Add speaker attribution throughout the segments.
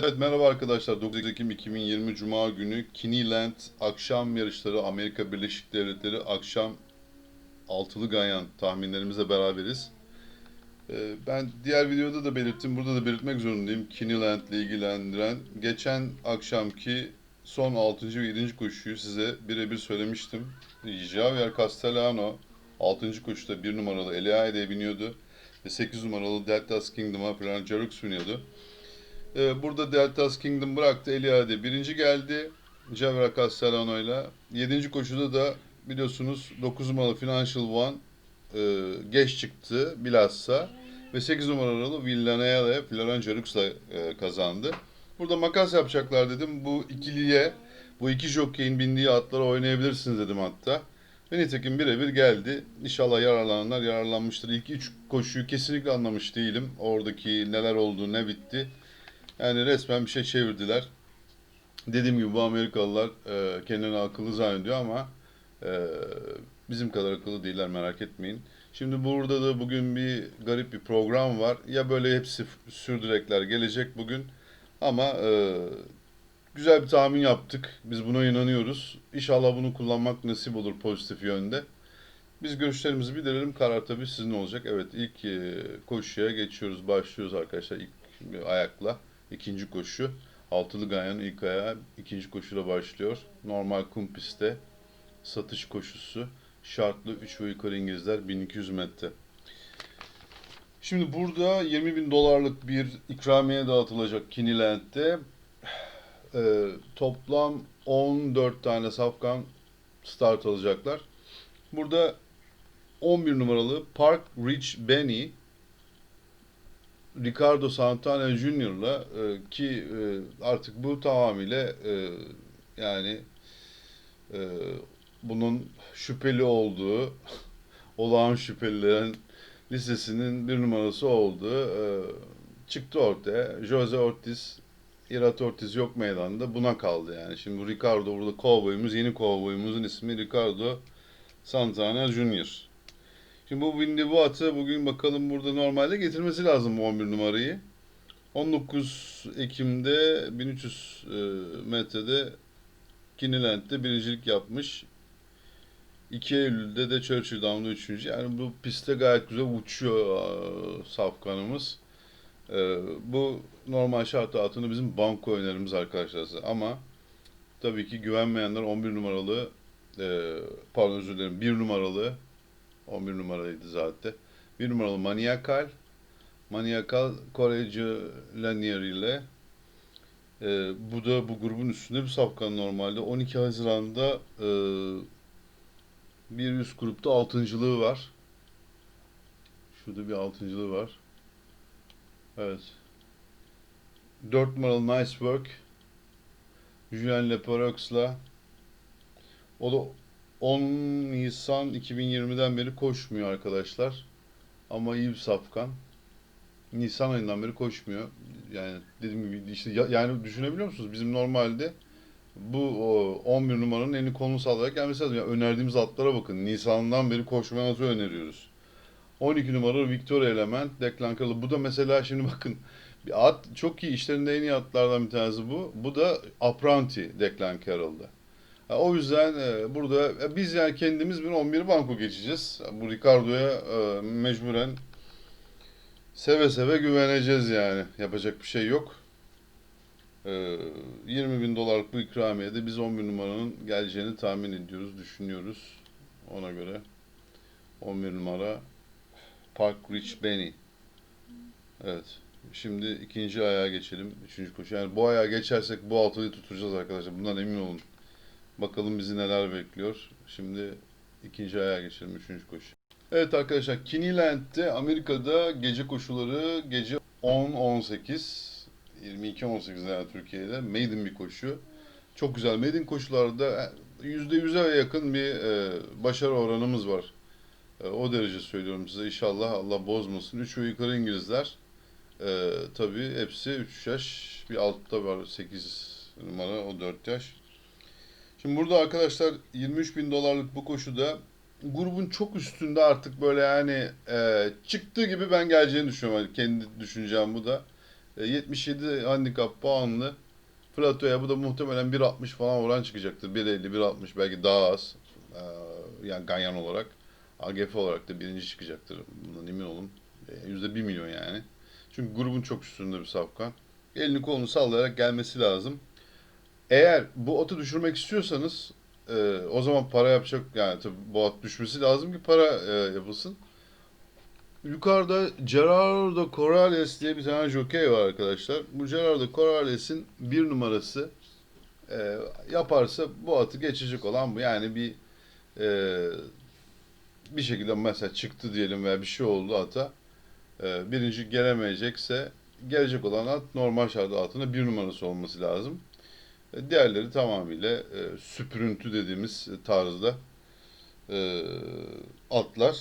Speaker 1: Evet merhaba arkadaşlar. 9 Ekim 2020 Cuma günü Kiniland akşam yarışları Amerika Birleşik Devletleri akşam altılı ganyan tahminlerimizle beraberiz. Ee, Ben diğer videoda da belirttim, burada da belirtmek zorundayım. Kiniland ile ilgilendiren geçen akşamki son 6. ve 7. koşuyu size birebir söylemiştim. Javier Castellano 6. koşuda 1 numaralı Eliade'ye biniyordu ve 8 numaralı Deltas Kingdom'a Plan Jarux biniyordu. Ee, burada Deltas Kingdom bıraktı. Eliade birinci geldi. Javier Castellano ile. Yedinci koşuda da biliyorsunuz 9 numaralı Financial One e, geç çıktı bilhassa. Ve 8 numaralı Villanea ile Florian Jarux ile kazandı. Burada makas yapacaklar dedim. Bu ikiliye, bu iki jockey'in bindiği atlara oynayabilirsiniz dedim hatta. Ve nitekim birebir geldi. İnşallah yararlananlar yararlanmıştır. İlk üç koşuyu kesinlikle anlamış değilim. Oradaki neler oldu, ne bitti. Yani resmen bir şey çevirdiler. Dediğim gibi bu Amerikalılar e, kendilerini akıllı zannediyor ama e, bizim kadar akıllı değiller merak etmeyin. Şimdi burada da bugün bir garip bir program var. Ya böyle hepsi sürdürekler gelecek bugün ama e, güzel bir tahmin yaptık. Biz buna inanıyoruz. İnşallah bunu kullanmak nasip olur pozitif yönde. Biz görüşlerimizi bildirelim. Karar tabii sizin olacak. Evet ilk e, koşuya geçiyoruz. Başlıyoruz arkadaşlar ilk e, ayakla. İkinci koşu. Altılı Ganyan'ın ilk ayağı ikinci koşuyla başlıyor. Normal kum pistte satış koşusu. Şartlı 3 ve yukarı İngilizler 1200 metre. Şimdi burada 20 bin dolarlık bir ikramiye dağıtılacak Kiniland'de. Ee, toplam 14 tane safkan start alacaklar. Burada 11 numaralı Park Ridge Benny Ricardo Santana Jr.'la e, ki e, artık bu tamamıyla e, yani e, bunun şüpheli olduğu olağan şüphelilerin listesinin bir numarası olduğu e, çıktı ortaya. Jose Ortiz, Irat Ortiz yok meydanda buna kaldı yani. Şimdi bu Ricardo burada kovboyumuz, yeni kovboyumuzun ismi Ricardo Santana Jr. Şimdi bu bindi bu atı bugün bakalım burada normalde getirmesi lazım bu 11 numarayı. 19 Ekim'de 1300 e, metrede Kinilent'te birincilik yapmış. 2 Eylül'de de Churchill Down'da 3. Yani bu pistte gayet güzel uçuyor e, safkanımız. E, bu normal şart altında bizim banko önerimiz arkadaşlar. Ama tabii ki güvenmeyenler 11 numaralı pardon özür dilerim 1 numaralı 11 numaraydı zaten. 1 numaralı Maniakal. Maniakal Korece Lanier ile e, bu da bu grubun üstünde bir safkan normalde. 12 Haziran'da e, bir üst grupta altıncılığı var. Şurada bir altıncılığı var. Evet. 4 numaralı Nice Work. Julien Leparox'la o da 10 Nisan 2020'den beri koşmuyor arkadaşlar. Ama iyi bir safkan. Nisan ayından beri koşmuyor. Yani dediğim gibi işte ya- yani düşünebiliyor musunuz? Bizim normalde bu o, 11 numaranın elini kolunu sallayarak gelmesi lazım. Yani önerdiğimiz atlara bakın. Nisan'dan beri koşmaya öneriyoruz? 12 numaralı Victoria Element, Declan Carroll. Bu da mesela şimdi bakın bir at çok iyi işlerinde en iyi atlardan bir tanesi bu. Bu da Apranti Declan Carroll'da. O yüzden e, burada e, biz yani kendimiz bir 11 banko geçeceğiz. Bu Ricardo'ya e, mecburen seve seve güveneceğiz yani. Yapacak bir şey yok. E, 20 bin dolarlık bu ikramiyede biz 11 numaranın geleceğini tahmin ediyoruz, düşünüyoruz. Ona göre 11 numara Park Rich Benny. Evet. Şimdi ikinci ayağa geçelim. Üçüncü koşu. Yani bu ayağa geçersek bu altıyı tutacağız arkadaşlar. Bundan emin olun. Bakalım bizi neler bekliyor. Şimdi ikinci ayağa geçelim. Üçüncü koşu. Evet arkadaşlar Kiniland'de Amerika'da gece koşuları gece 10-18 22-18 yani Türkiye'de maiden bir koşu. Çok güzel. Maiden koşularda %100'e yakın bir e, başarı oranımız var. E, o derece söylüyorum size. İnşallah Allah bozmasın. 3 ve yukarı İngilizler. E, tabii hepsi 3 yaş. Bir altta var 8 numara o 4 yaş. Şimdi burada arkadaşlar 23 bin dolarlık bu koşuda grubun çok üstünde artık böyle yani e, çıktığı gibi ben geleceğini düşünüyorum. Yani kendi düşüncem bu da. E, 77 handikap puanlı Plato'ya bu da muhtemelen 1.60 falan oran çıkacaktır. 1.50, 1.60 belki daha az. Ee, yani ganyan olarak. AGF olarak da birinci çıkacaktır. Bundan emin olun. Ee, %1 milyon yani. Çünkü grubun çok üstünde bir safkan. Elini kolunu sallayarak gelmesi lazım. Eğer bu atı düşürmek istiyorsanız e, o zaman para yapacak yani tabii bu at düşmesi lazım ki para e, yapılsın. Yukarıda Gerardo Corrales diye bir tane jockey var arkadaşlar. Bu Gerardo Corrales'in bir numarası e, yaparsa bu atı geçecek olan bu. Yani bir e, bir şekilde mesela çıktı diyelim veya bir şey oldu ata. E, birinci gelemeyecekse gelecek olan at normal şartlar altında bir numarası olması lazım. E, diğerleri tamamıyla e, süpürüntü dediğimiz tarzda e, atlar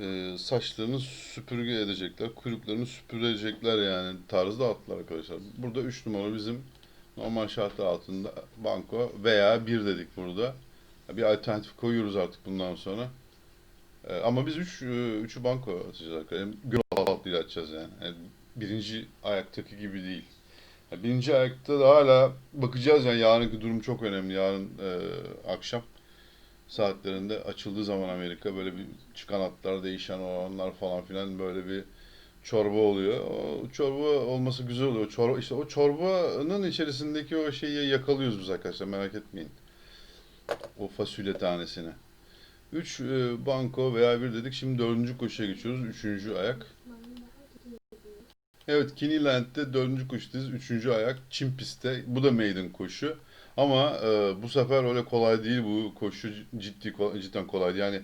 Speaker 1: e, saçlarını süpürge edecekler, kuyruklarını süpürecekler yani tarzda atlar arkadaşlar. Burada 3 numara bizim normal şartlar altında banko veya 1 dedik burada. Bir alternatif koyuyoruz artık bundan sonra. E, ama biz 3 üç, 3'ü banko atacağız arkadaşlar. Gül altıyla atacağız yani. yani. Birinci ayaktaki gibi değil. Birinci ayakta da hala bakacağız yani yarınki durum çok önemli. Yarın e, akşam saatlerinde açıldığı zaman Amerika böyle bir çıkan atlar, değişen oranlar falan filan böyle bir çorba oluyor. O çorba olması güzel oluyor. Çorba, işte o çorbanın içerisindeki o şeyi yakalıyoruz biz arkadaşlar merak etmeyin. O fasulye tanesini. 3 banko veya bir dedik. Şimdi dördüncü koşuya geçiyoruz. Üçüncü ayak. Evet, Kiniland'de dördüncü koşudayız. Üçüncü ayak Çim pistte. Bu da maiden koşu. Ama e, bu sefer öyle kolay değil bu koşu ciddi cidden kolay. Yani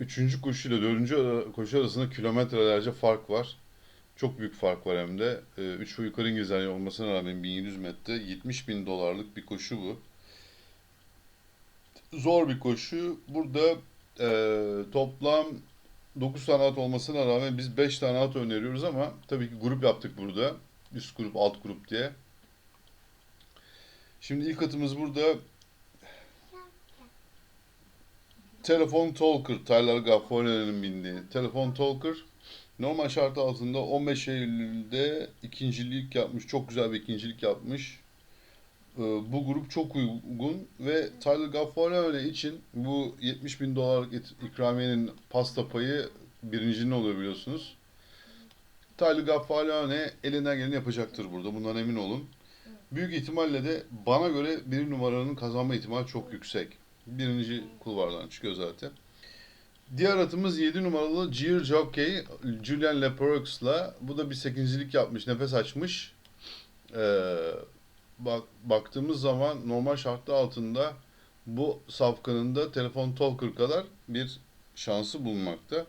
Speaker 1: üçüncü koşu ile dördüncü ara- koşu arasında kilometrelerce fark var. Çok büyük fark var hem de. E, üç yukarı İngilizler olmasına rağmen 1700 metre 70 bin dolarlık bir koşu bu. Zor bir koşu. Burada e, toplam 9 tane at olmasına rağmen biz 5 tane at öneriyoruz ama tabii ki grup yaptık burada. Üst grup, alt grup diye. Şimdi ilk atımız burada Telefon Talker, Tyler Gaffore'nin bindiği Telefon Talker. Normal şart altında 15 Eylül'de ikincilik yapmış. Çok güzel bir ikincilik yapmış. Ee, Bu grup çok uygun ve Tyler Gaffore'ne için bu 70 bin dolarlık ikramiyenin pasta payı birincinin oluyor biliyorsunuz. Tyler Gaffore'ne elinden geleni yapacaktır burada. Bundan emin olun. Büyük ihtimalle de bana göre bir numaranın kazanma ihtimali çok yüksek. Birinci kulvardan çıkıyor zaten. Diğer atımız 7 numaralı Gear Jockey Julian Lepereux'la. Bu da bir sekincilik yapmış, nefes açmış. Ee, bak, baktığımız zaman normal şartlar altında bu safkanın da telefon talker kadar bir şansı bulunmakta.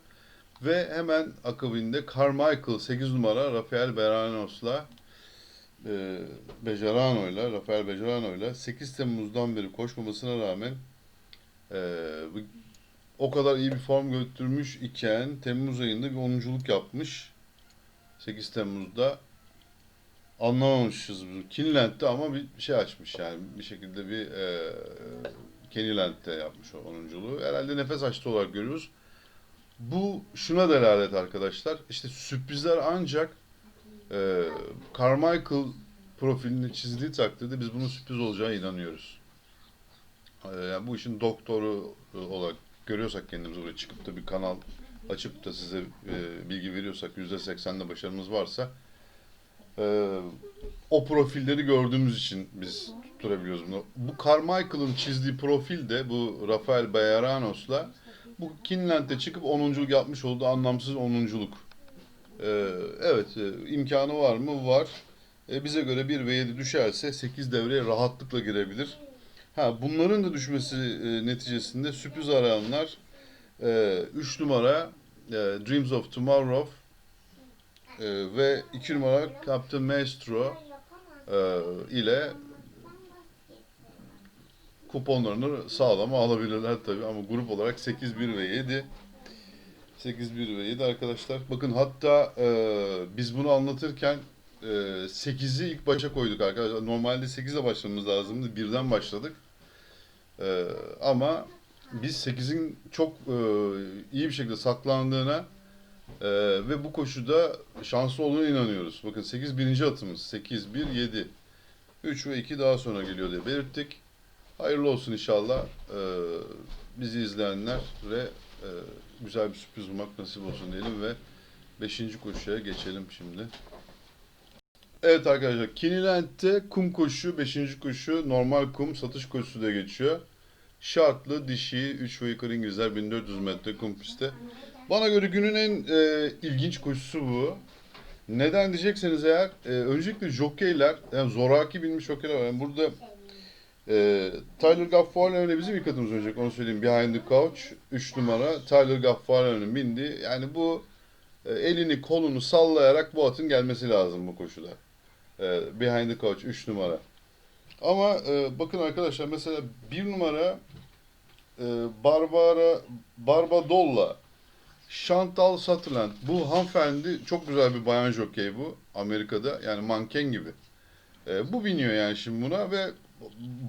Speaker 1: Ve hemen akabinde Carmichael 8 numara Rafael Beranos'la e, Bejarano'yla, Rafael Bejarano'yla 8 Temmuz'dan beri koşmamasına rağmen e, o kadar iyi bir form götürmüş iken Temmuz ayında bir onunculuk yapmış. 8 Temmuz'da anlamamışız bunu. Kinland'de ama bir şey açmış yani bir şekilde bir e, Kennyland'de yapmış o onunculuğu. Herhalde nefes açtı olarak görüyoruz. Bu şuna delalet arkadaşlar. İşte sürprizler ancak e, Carmichael profilini çizdiği takdirde biz bunun sürpriz olacağına inanıyoruz. E, yani bu işin doktoru e, olarak görüyorsak kendimizi buraya çıkıp da bir kanal açıp da size e, bilgi veriyorsak %80'de başarımız varsa e, o profilleri gördüğümüz için biz tutturabiliyoruz bunu. Bu Carmichael'ın çizdiği profil de bu Rafael Bajaranos'la bu Kinland'de çıkıp 10'unculuk yapmış olduğu anlamsız 10'unculuk. Ee, evet, e, imkanı var mı? Var. E, bize göre 1 ve 7 düşerse 8 devreye rahatlıkla girebilir. Ha, bunların da düşmesi e, neticesinde sürpriz arayanlar 3 numara e, Dreams of Tomorrow e, ve 2 numara Captain Maestro e, ile kuponlarını sağlama alabilirler tabii ama grup olarak 8, 1 ve 7 8, 1 ve 7 arkadaşlar. Bakın hatta e, biz bunu anlatırken e, 8'i ilk başa koyduk arkadaşlar. Normalde 8'e başlamamız lazımdı. Birden başladık. E, ama biz 8'in çok e, iyi bir şekilde saklandığına Ee, ve bu koşuda şanslı olduğuna inanıyoruz. Bakın 8 birinci atımız. 8, 1, 7. 3 ve 2 daha sonra geliyor diye belirttik. Hayırlı olsun inşallah. Ee, bizi izleyenler ve e, güzel bir sürpriz bulmak nasip olsun diyelim ve 5. koşuya geçelim şimdi. Evet arkadaşlar, Kinilent'te kum koşu, 5. koşu, normal kum, satış koşusu da geçiyor. Şartlı, dişi, 3 ve yukarı İngilizler 1400 metre kum pistte. Bana göre günün en e, ilginç koşusu bu. Neden diyecekseniz eğer, e, öncelikle jokeyler, yani zoraki binmiş jokeyler var. Yani burada e, Tyler Gaffalione bizim adımız olacak, onu söyleyeyim. Behind the Couch, 3 numara. Tyler Gaffalione'nin bindi. Yani bu e, elini kolunu sallayarak bu atın gelmesi lazım bu koşuda. E, behind the Couch, 3 numara. Ama e, bakın arkadaşlar mesela 1 numara e, Barbara Barbadolla Chantal Sutherland. Bu hanımefendi çok güzel bir bayan jokey bu. Amerika'da yani manken gibi. E, bu biniyor yani şimdi buna ve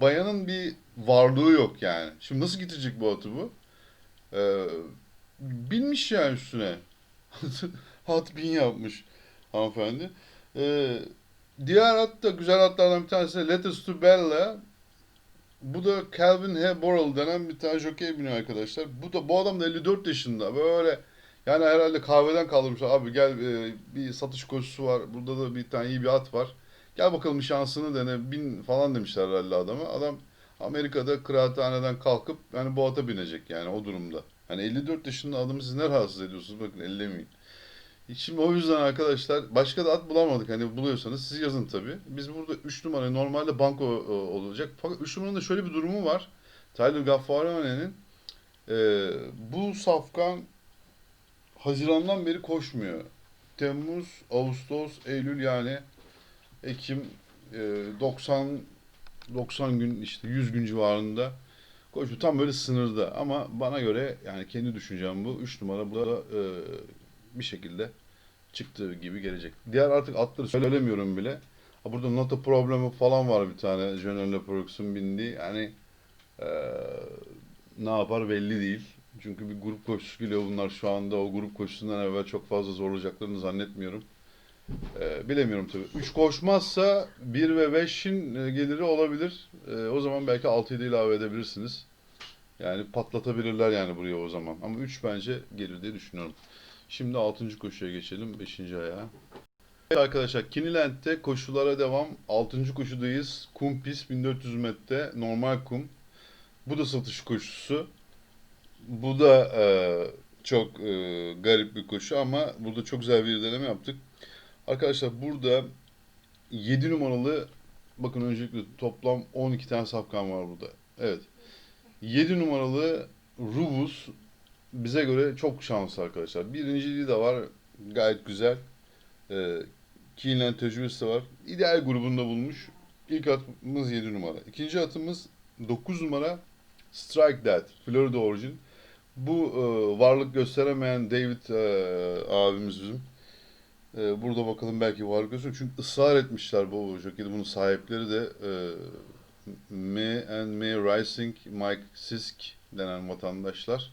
Speaker 1: bayanın bir varlığı yok yani. Şimdi nasıl getirecek bu atı bu? E, binmiş yani üstüne. Hat bin yapmış hanımefendi. E, diğer at da güzel atlardan bir tanesi Letters to Bella. Bu da Calvin H. Borrell denen bir tane jokey biniyor arkadaşlar. Bu da bu adam da 54 yaşında. Böyle yani herhalde kahveden kaldırmışlar. Abi gel e, bir satış koşusu var. Burada da bir tane iyi bir at var. Gel bakalım şansını dene bin falan demişler herhalde adama. Adam Amerika'da kıraathaneden kalkıp yani bu ata binecek yani o durumda. Hani 54 yaşında adamı siz ne rahatsız ediyorsunuz? Bakın ellemeyin. Şimdi o yüzden arkadaşlar başka da at bulamadık. Hani buluyorsanız siz yazın tabii. Biz burada 3 numara normalde banko e, olacak. Fakat 3 numaranın da şöyle bir durumu var. Tyler Gaffariane'nin e, bu safkan Haziran'dan beri koşmuyor. Temmuz, Ağustos, Eylül yani Ekim e, 90 90 gün işte 100 gün civarında koşu tam böyle sınırda ama bana göre yani kendi düşüncem bu 3 numara burada e, bir şekilde çıktığı gibi gelecek. Diğer artık atları söylemiyorum bile. Ha, burada nota problemi falan var bir tane General Leprox'un bindiği. Yani e, ne yapar belli değil. Çünkü bir grup koşusu geliyor bunlar şu anda. O grup koşusundan evvel çok fazla zorlayacaklarını zannetmiyorum. E, bilemiyorum tabii. 3 koşmazsa 1 ve 5'in e, geliri olabilir. E, o zaman belki 6'yı da ilave edebilirsiniz. Yani patlatabilirler yani buraya o zaman. Ama 3 bence gelir diye düşünüyorum. Şimdi 6. koşuya geçelim. 5. ayağa. Evet arkadaşlar Kinilent'te koşulara devam. 6. koşudayız. Kum pist 1400 metre. Normal kum. Bu da satış koşusu. Bu da e, çok e, garip bir koşu ama burada çok güzel bir deneme yaptık. Arkadaşlar burada 7 numaralı bakın öncelikle toplam 12 tane safkan var burada. Evet. 7 numaralı Rubus bize göre çok şanslı arkadaşlar. Birinciliği de var. Gayet güzel. Ee, Keeneland tecrübesi var. İdeal grubunda bulmuş. İlk atımız 7 numara. İkinci atımız 9 numara Strike That. Florida Origin. Bu e, varlık gösteremeyen David e, abimiz bizim. E, burada bakalım belki varlık gösteriyor. Çünkü ısrar etmişler bu jokeyde. Bunun sahipleri de e, M and M Rising Mike Sisk denen vatandaşlar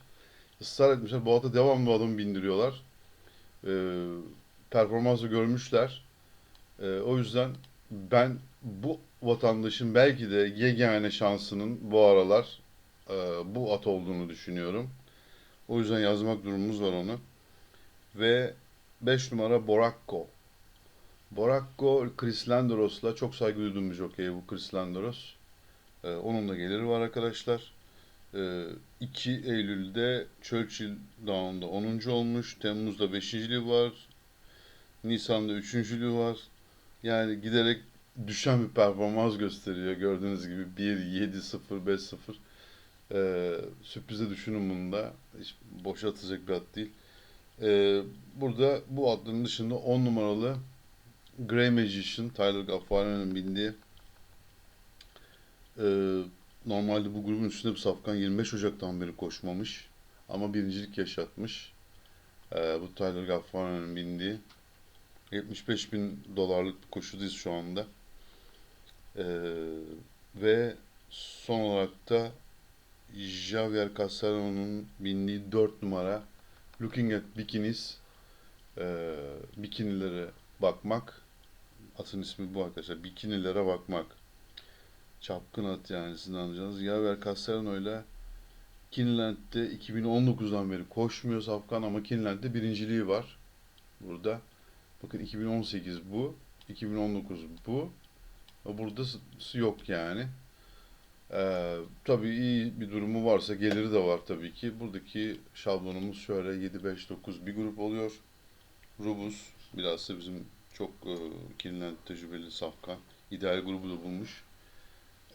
Speaker 1: ısrar etmişler. Bu ata devamlı adamı bindiriyorlar. E, performansı görmüşler. E, o yüzden ben bu vatandaşın belki de yegane şansının bu aralar e, bu at olduğunu düşünüyorum. O yüzden yazmak durumumuz var onu. Ve 5 numara Borakko. Borakko Chris Landeros'la çok saygı duyduğum bir jockey bu Chris Landeros. E, onun da geliri var arkadaşlar. E, 2 Eylül'de Churchill Down'da 10. olmuş. Temmuz'da 5.liği var. Nisan'da 3.lüğü var. Yani giderek düşen bir performans gösteriyor. Gördüğünüz gibi 1, 7, 0, 5, 0. Ee, sürprize düşünün bunu da. Hiç boşa atacak bir at değil. Ee, burada bu atların dışında 10 numaralı Grey Magician, Tyler Gaffarian'ın bindiği ee, normalde bu grubun üstünde bir safkan 25 Ocak'tan beri koşmamış. Ama birincilik yaşatmış. Ee, bu Tyler Gaffarian'ın bindiği 75 bin dolarlık bir koşudayız şu anda. Ee, ve son olarak da Javier Castellano'nun bindiği 4 numara Looking at Bikinis e, bikinilere bakmak. Atın ismi bu arkadaşlar. Bikinilere bakmak. Çapkın at yani sizin anlayacağınız. Yaver Castellano ile Kinland'de 2019'dan beri koşmuyor Safkan ama Kinland'de birinciliği var. Burada. Bakın 2018 bu. 2019 bu. Burada yok yani. Ee, tabii iyi bir durumu varsa geliri de var tabii ki. Buradaki şablonumuz şöyle 7 5 9 bir grup oluyor. Rubus biraz da bizim çok e, Kinland tecrübeli Safkan ideal grubu da bulmuş.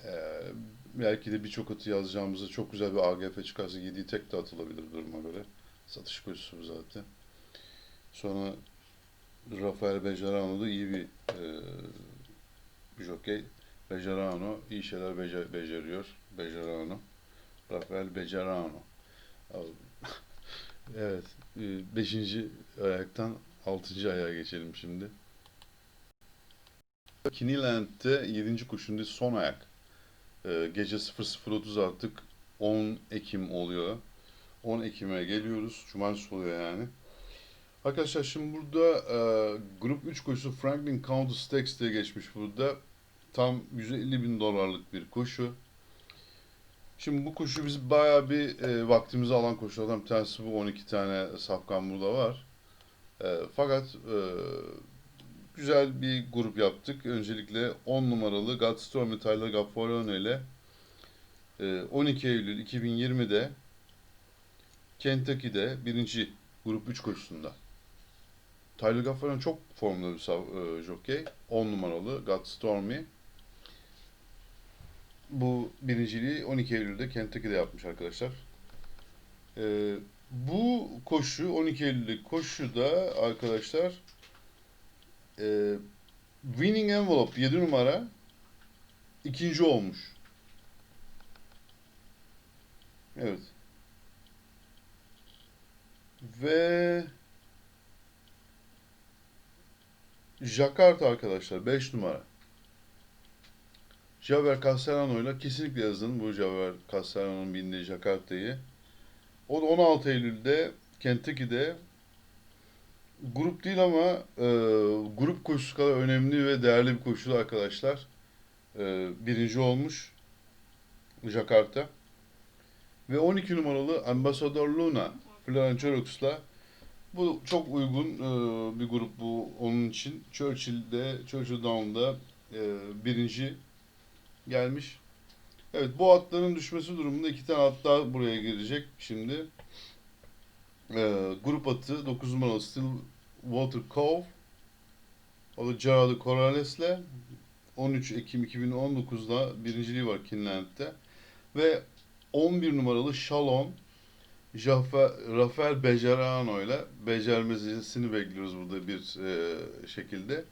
Speaker 1: Ee, belki de birçok atı yazacağımızda çok güzel bir AGF çıkarsa 7'yi tek de atılabilir duruma göre. Satış koşusu zaten. Sonra Rafael Bejarano da iyi bir e, jokey. Bejarano iyi şeyler becer- beceriyor. Bejarano. Rafael Bejarano. Evet. e, Beşinci ayaktan altıncı ayağa geçelim şimdi. Kiniland'de 7. koşunda son ayak. Ee, gece 00.30 artık 10 Ekim oluyor. 10 Ekim'e geliyoruz. Cumartesi oluyor yani. Arkadaşlar şimdi burada e, grup 3 koşusu Franklin County Stakes diye geçmiş burada. Tam 150 bin dolarlık bir koşu. Şimdi bu koşu biz bayağı bir e, vaktimizi alan koşulardan bir tanesi bu. 12 tane safkan burada var. E, fakat e, güzel bir grup yaptık. Öncelikle 10 numaralı Godstorm Tyler Gaffalione ile e, 12 Eylül 2020'de Kentucky'de birinci grup 3 koşusunda. Tyler Gaffalione çok formda bir e, jockey. 10 numaralı Godstormy. Bu birinciliği 12 Eylül'de Kentucky'de yapmış arkadaşlar. E, bu koşu 12 Eylül'deki koşuda arkadaşlar e, Winning Envelope 7 numara ikinci olmuş. Evet. Ve Jakarta arkadaşlar 5 numara. Javier Castellano ile kesinlikle yazın bu Javier Castellano'nun bindiği Jakarta'yı. O da 16 Eylül'de Kentucky'de grup değil ama e, grup koşusu kadar önemli ve değerli bir koşu arkadaşlar. E, birinci olmuş Jakarta. Ve 12 numaralı Ambassador Luna Florence Rox'la bu çok uygun e, bir grup bu onun için. Churchill'de, Churchill Down'da e, birinci gelmiş. Evet bu atların düşmesi durumunda iki tane at daha buraya girecek şimdi. E, grup atı 9 numaralı Stillwater Cove. O da Gerardo Corrales'le 13 Ekim 2019'da birinciliği var Kinland'de. Ve 11 numaralı Shalom Rafael Bejarano ile becermesini bekliyoruz burada bir e, şekilde.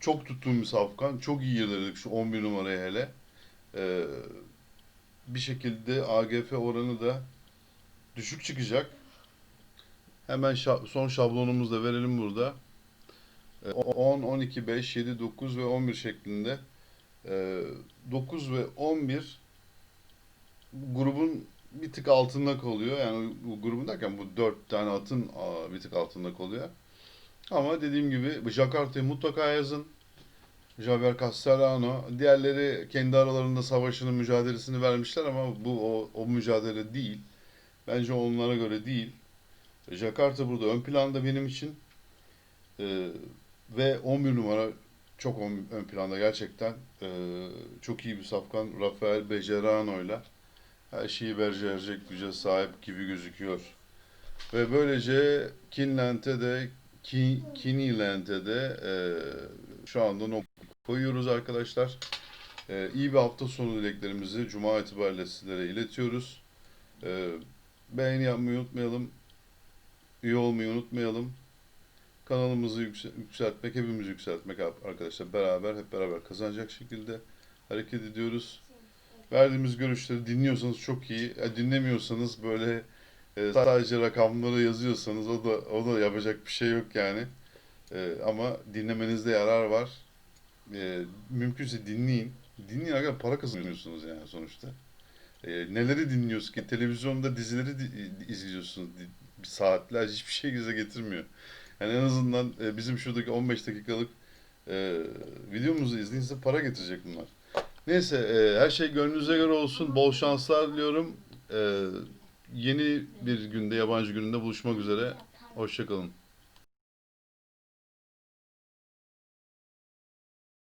Speaker 1: Çok tuttuğum bir safkan. Çok iyi yerledik şu 11 numaraya hele. E, bir şekilde AGF oranı da düşük çıkacak. Hemen şa- son şablonumuzu da verelim burada. E, 10, 12, 5, 7, 9 ve 11 şeklinde. E, 9 ve 11 grubun bir tık altında kalıyor. Yani bu grubun derken bu dört tane atın bir tık altında kalıyor. Ama dediğim gibi Jakarta'yı mutlaka yazın. Javier Castellano. Diğerleri kendi aralarında savaşının mücadelesini vermişler ama bu o, o mücadele değil. Bence onlara göre değil. Jakarta burada ön planda benim için. Ee, ve 11 numara çok ön, ön planda gerçekten. Ee, çok iyi bir safkan. Rafael Bejarano ile her şeyi becerecek güce sahip gibi gözüküyor. Ve böylece Kinland'e de Ki, de e, şu anda nokta koyuyoruz arkadaşlar. E, iyi bir hafta sonu dileklerimizi Cuma itibariyle sizlere iletiyoruz. E, beğeni yapmayı unutmayalım. Üye olmayı unutmayalım. Kanalımızı yüksel- yükseltmek, hepimiz yükseltmek arkadaşlar beraber, hep beraber kazanacak şekilde hareket ediyoruz. Verdiğimiz görüşleri dinliyorsanız çok iyi. E, dinlemiyorsanız böyle e, sadece rakamları yazıyorsanız o da o da yapacak bir şey yok yani. E, ama dinlemenizde yarar var. E, mümkünse dinleyin. Dinleyin arkadaşlar para kazanıyorsunuz yani sonuçta. E, neleri dinliyorsunuz ki? Televizyonda dizileri di- izliyorsunuz. Di- saatlerce hiçbir şey göze getirmiyor. Yani en azından e, bizim şuradaki 15 dakikalık e, videomuzu izleyin size para getirecek bunlar. Neyse e, her şey gönlünüze göre olsun. Bol şanslar diliyorum. E, yeni bir günde yabancı gününde buluşmak üzere. Hoşçakalın.